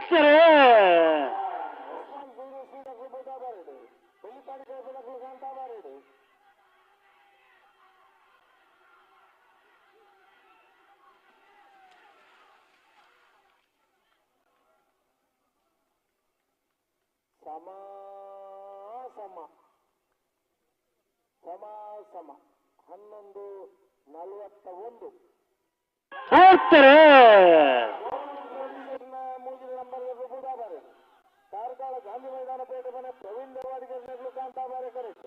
Sir ಸಮ ಸಮ ಸಮ ಸಮ ಹನ್ನೊಂದು ನಲವತ್ತ ಒಂದು ಗಾಂಧಿ ಮೈದಾನ ಪೇಟೆ ಮನೆ ಪ್ರವೀಣ್ ದೇವಾಡಿಗೆ ನೆಗ್ಲು ಕಾಂತಾಬಾರೆ ಕರೆಕ್ಟ್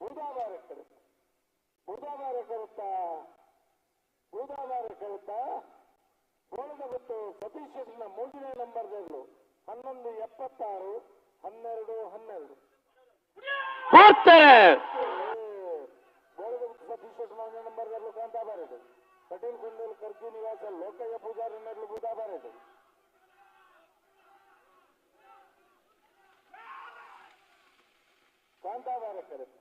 ಬುಧಾಬಾರೆ ಕರೆಕ್ಟ್ ಬುಧವಾರ ಕರುತ್ತಾ ಬುಧವಾರ ಕರುತ್ತಾ ಗೋಳದ ಗೊತ್ತು ಸತೀಶ್ ಶೆಟ್ಟಿನ ನಂಬರ್ ನಂಬರ್ಗಳು ಹನ್ನೊಂದು ಎಪ್ಪತ್ತಾರು ಹನ್ನೆರಡು ಹನ್ನೆರಡು. ಸತೀಶ್ ಗೋಳದ ಗೊತ್ತು ಸತೀಶ್ ಶೆಟ್ಟಿನ ಒಂದೇ ನಂಬರ್ಗಳು ಕಾಂತಾಬಾರೆದು ಕಟೀಲ್ ಕುಂಡಲ್ ಕರ್ಜಿ ನಿವಾಸ ಲೋಕಯ್ಯ ಪೂಜಾರಿ ನೆಗ್ಲು ಬುಧಾಬಾರೆದು ಕಾಂತಾಬಾರ ಕರೆಕ್ಟ್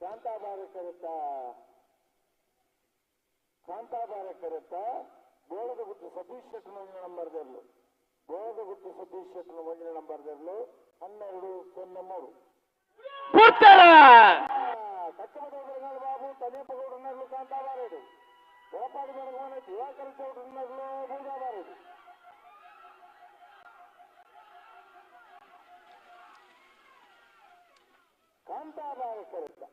ಕಾಂತಾಬಾರ ಕರೆಕ್ಟಾ ಕಾಂತಾಬಾರ ಕರೆತ ಗೋಳದ ಗುಟ್ಟು ಸತೀಶ್ ಶೆಟ್ಟನ ಒಂದಿನ ನಂಬರ್ದರ್ಲು ಗೋಳದ ಗುಟ್ಟು ಸತೀಶ್ ಶೆಟ್ಟನ ಒಂದಿನ ನಂಬರ್ದರ್ಲು ಹನ್ನೆರಡು ಸೊನ್ನೆ ಮೂರು. ಒಳಪಾಡಿ ಬೆಳಗಾನ Divakara ಚೌಡನರ್ಲು ಬೂದಾಬಾರೇಡು ಕಾಂತಾಬಾರ correct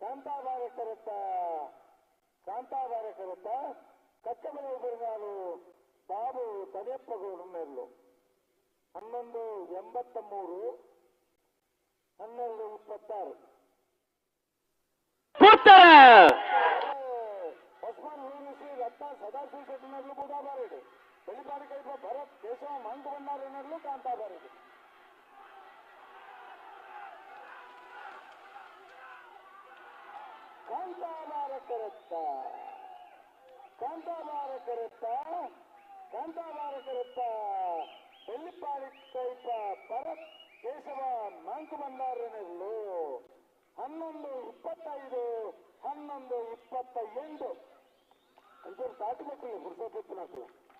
ಕಾಂತಾಬಾರ correct ಕಾಂತಾಬಾರ correct ಕಚ್ಚಬಡಗಲ್ ಬೆಳಗಾಲು Babu ತನೇಪಗೌಡನರ್ಲು ಹನ್ನೊಂದು ಎಂಬತ್ತ ಮೂರು ಹನ್ನೆರಡು ಇಪ್ಪತ್ತಾರು ಸದಾಶಿವ ಶೆಟ್ಟಿನರ್ಲು ಬುಧಾಬಾರಿಡು ಬೆಳಿಪಾಡಿ ಕೈಪ ಭರತ್, ಕೇಶವ ಬಂದಾರ ಕಾಂತಾಬಾರಿಡು ಕಾಂತಾಬಾರ ಕರೆತ್ತ ಕಾಂತಾಬಾರ ಕರೆತ್ತ ಕಾಂತಾಬಾರ ಕರೆತ್ತ ಮಂಕು ಭಂಡಾರಿನರ್ಲು ಹನ್ನೊಂದು ಇಪ್ಪತ್ತೈದು, ಹನ್ನೊಂದು ಇಪ್ಪತ್ತ ಎಂಟು Deportivo Plaza.